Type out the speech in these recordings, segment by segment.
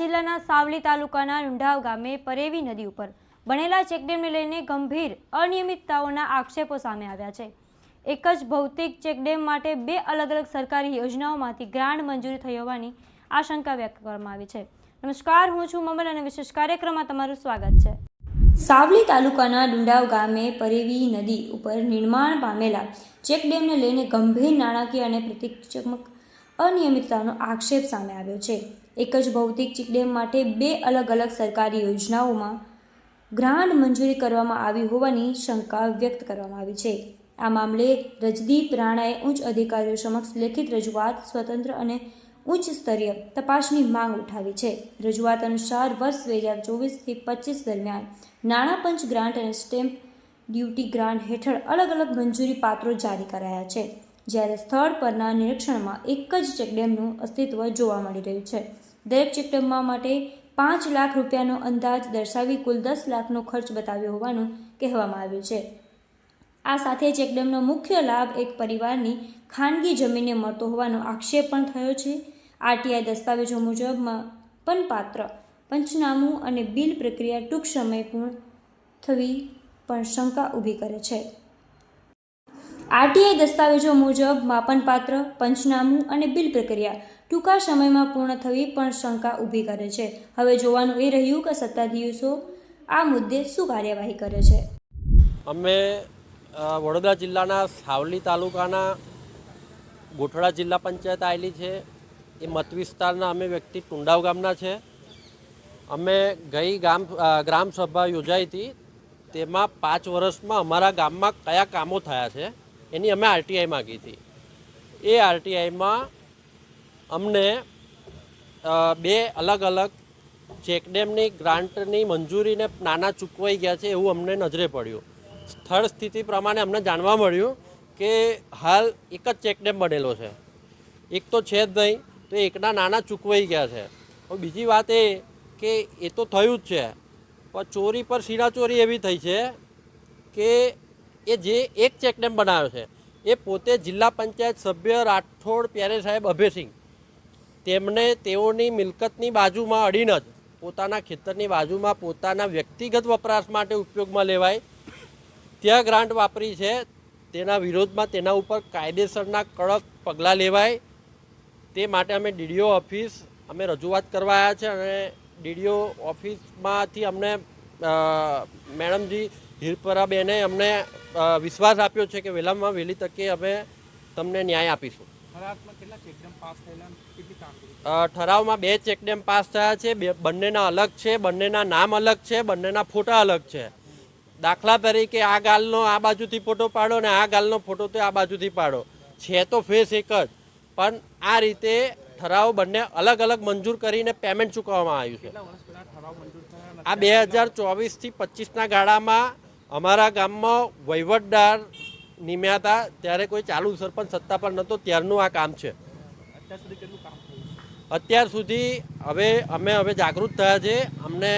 જિલ્લાના સાવલી તાલુકાના લુંઢાવ ગામે પરેવી નદી ઉપર બનેલા ચેકડેમને લઈને ગંભીર અનિયમિતતાઓના આક્ષેપો સામે આવ્યા છે. એક જ ભૌતિક ચેકડેમ માટે બે અલગ અલગ સરકારી યોજનાઓમાંથી ગ્રાન્ટ મંજૂરી થઈ હોવાની આશંકા વ્યક્ત કરવામાં આવી છે. નમસ્કાર, હું છું મમલ અને વિશેષ કાર્યક્રમમાં તમારું સ્વાગત છે. સાવલી તાલુકાના ડુંડાવ ગામે પરેવી નદી ઉપર નિર્માણ પામેલા ચેકડેમને લઈને ગંભીર નાણાકીય અને પ્રતિક્ષમક અનિયમિતતાનો આક્ષેપ સામે આવ્યો છે. એક જ ભૌતિક ચેકડેમ માટે બે અલગ અલગ સરકારી યોજનાઓમાં ગ્રાન્ટ મંજૂરી કરવામાં આવી હોવાની શંકા વ્યક્ત કરવામાં આવી છે. આ મામલે રજદીપ રાણાએ ઉચ્ચ અધિકારીઓ સમક્ષ લેખિત રજૂઆત સ્વતંત્ર અને ઉચ્ચ સ્તરીય તપાસની માંગ ઉઠાવી છે. રજૂઆત અનુસાર વર્ષ બે હજાર ચોવીસથી પચીસ દરમિયાન નાણાં પંચ ગ્રાન્ટ અને સ્ટેમ્પ ડ્યુટી ગ્રાન્ટ હેઠળ અલગ અલગ મંજૂરી પાત્રો જારી કરાયા છે. જ્યારે સ્થળ પરના નિરીક્ષણમાં એક જ ચેકડેમનું અસ્તિત્વ જોવા મળી રહ્યું છે. દરેક ચેકડેમમાં માટે પાંચ લાખ રૂપિયાનો અંદાજ દર્શાવી કુલ દસ લાખનો ખર્ચ બતાવ્યો હોવાનું કહેવામાં આવ્યું છે. આ સાથે ચેકડેમનો મુખ્ય લાભ એક પરિવારની ખાનગી જમીનને મળતો હોવાનો આક્ષેપ પણ થયો છે. આરટીઆઈ દસ્તાવેજો મુજબ પણ પાત્ર પંચનામું અને બિલ પ્રક્રિયા ટૂંક સમય પૂર્ણ થવી પણ શંકા ઊભી કરે છે. આરટીઆઈ દસ્તાવેજો મુજબ માપનપાત્ર, પંચનામું અને બિલ પ્રક્રિયા ટૂંકા સમયમાં પૂર્ણ થવી પણ શંકા ઊભી કરે છે. હવે જોવાનું એ રહ્યું કે સત્તાધીશો આ મુદ્દે શું કાર્યવાહી કરે છે? અમે વડોદરા જિલ્લાના સાવલી તાલુકાના ગોઠડા જિલ્લા પંચાયત આવેલી છે. એ મત વિસ્તારના અમે વ્યક્તિ ટુંડાવ ગામના છે. અમે ગઈ ગામ ગ્રામ સભા યોજાઈ હતી. તેમાં પાંચ વર્ષમાં અમારા ગામમાં કયા કામો થયા છે એની અમે આરટીઆઈ માગી હતી. એ આરટીઆઈમાં અમને બે અલગ અલગ ચેકડેમની ગ્રાન્ટની મંજૂરીને નાના ચૂકવાઈ ગયા છે એવું અમને નજરે પડ્યું. સ્થળ સ્થિતિ પ્રમાણે અમને જાણવા મળ્યું કે હાલ એક જ ચેકડેમ બનેલો છે. એક તો છે જ નહીં, તો એકના નાના ચૂકવાઈ ગયા છે. બીજી વાત એ કે એ તો થયું જ છે. પણ ચોરી પર ચોરી એવી થઈ છે કે એ જે એક ચેકડેમ બનાવ્યો છે, એ પોતે જિલ્લા પંચાયત સભ્ય રાઠોડ પ્યારે સાહેબ અભયસિંહ તેમને તેઓની મિલકતની બાજુમાં અડીને જ પોતાના ખેતરની બાજુમાં પોતાના વ્યક્તિગત વપરાશ માટે ઉપયોગમાં લેવાય. ત્યાં ગ્રાન્ટ વાપરી છે. તેના વિરોધમાં તેના ઉપર કાયદેસરના કડક પગલાં લેવાય. તે માટે અમે ડીડીઓ ઓફિસ અમે રજૂઆત કરવા આવ્યા છે અને ડીડીઓ ઓફિસમાંથી અમને મેડમજી હિરપરાબેને અમને વિશ્વાસ આપ્યો છે કે વહેલામાં વહેલી તકે અમે તમને ન્યાય આપીશું. અને ઠરાવમાં બે ચેકડેમ પાસ થયા છે. બે બંનેના અલગ છે. બંનેના નામ અલગ છે. બંનેના ફોટા અલગ છે. દાખલા તરીકે આ ગાલનો આ બાજુથી ફોટો પાડો ને આ ગાલનો ફોટો તો આ બાજુથી પાડો. છે તો ફેસ એક જ. પણ આ રીતે ઠરાવ બંને અલગ અલગ મંજૂર કરીને પેમેન્ટ ચૂકવવામાં આવ્યું છે. અને આ બે હજાર ચોવીસથી પચીસના ગાળામાં અમારા ગામમાં વહીવટદાર નિમ્યા હતા ત્યારે કોઈ ચાલુ સરપંચ સત્તા પર નહોતો ત્યારનું આ કામ છે. અત્યાર સુધી હવે અમે હવે જાગૃત થયા છે. અમને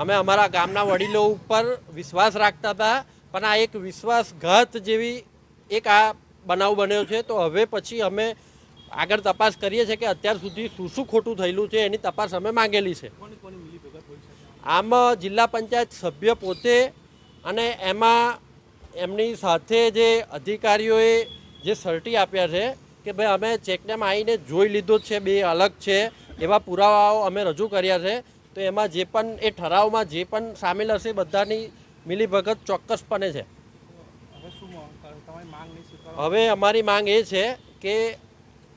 અમે અમારા ગામના વડીલો ઉપર વિશ્વાસ રાખતા હતા પણ આ એક વિશ્વાસઘાત જેવી એક આ બનાવ બન્યો છે. તો હવે પછી અમે આગળ તપાસ કરીએ છીએ કે અત્યાર સુધી શું શું ખોટું થયેલું છે એની તપાસ અમે માંગેલી છે. આમ જિલ્લા પંચાયત સભ્ય પોતે અને એમાં એમની સાથે જે અધિકારીઓએ જે સર્ટી આપ્યા છે કે ભાઈ અમે ચેકડેમ આવીને જોઈ લીધો છે બે અલગ છે એવા પુરાવાઓ અમે રજૂ કર્યા છે. તો એમાં જે પણ એ ઠરાવમાં જે પણ સામેલ હશે બધાની મિલીભગત ચોક્કસપણે છે. હવે અમારી માંગ એ છે કે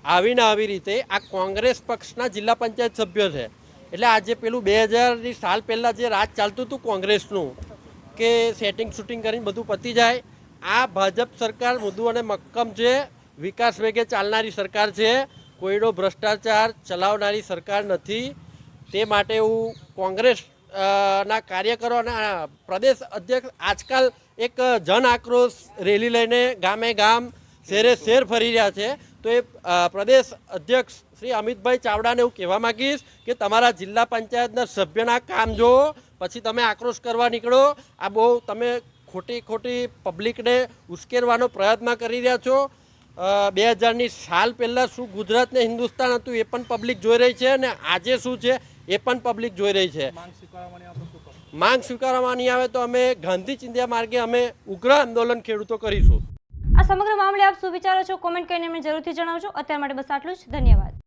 આવીને આવી રીતે આ કોંગ્રેસ પક્ષના જિલ્લા પંચાયત સભ્ય છે. એટલે આજે પેલું બે હજારની સાલ પહેલાં જે રાજ ચાલતું હતું કોંગ્રેસનું કે સેટિંગ શૂટિંગ કરીને બધું પતી જાય. આ ભાજપ સરકાર મૃદુ અને મક્કમ છે. વિકાસ વેગે ચાલનારી સરકાર છે. કોઈનો ભ્રષ્ટાચાર ચલાવનારી સરકાર નથી. તે માટે હું કોંગ્રેસ ના કાર્યકરો અને પ્રદેશ અધ્યક્ષ આજકાલ એક જન આક્રોશ રેલી લઈને ગામે ગામ શેરે શેર ફરી રહ્યા છે. તો એ પ્રદેશ અધ્યક્ષ શ્રી અમિતભાઈ ચાવડાને હું કહેવા માંગીશ કે તમારા જિલ્લા પંચાયતના સભ્યના કામ જુઓ. પછી તમે આક્રોશ કરવા નીકળો. આ બહુ તમે ખોટી ખોટી પબ્લિકને ઉશ્કેરવાનો પ્રયત્ન કરી રહ્યા છો. બે હજારની સાલ પહેલાં શું ગુજરાતને હિન્દુસ્તાન હતું એ પણ પબ્લિક જોઈ રહી છે અને આજે શું છે એ પણ પબ્લિક જોઈ રહી છે. માંગ સ્વીકારવામાં નહીં આવે તો અમે ગાંધી ચિંધ્યા માર્ગે અમે ઉગ્ર આંદોલન ખેડૂતો કરીશું. આ સમગ્ર મામલે આપ શું વિચારો છો? કોમેન્ટ કરીને અમને જરૂરથી જણાવજો. અત્યાર માટે બસ આટલું જ. ધન્યવાદ.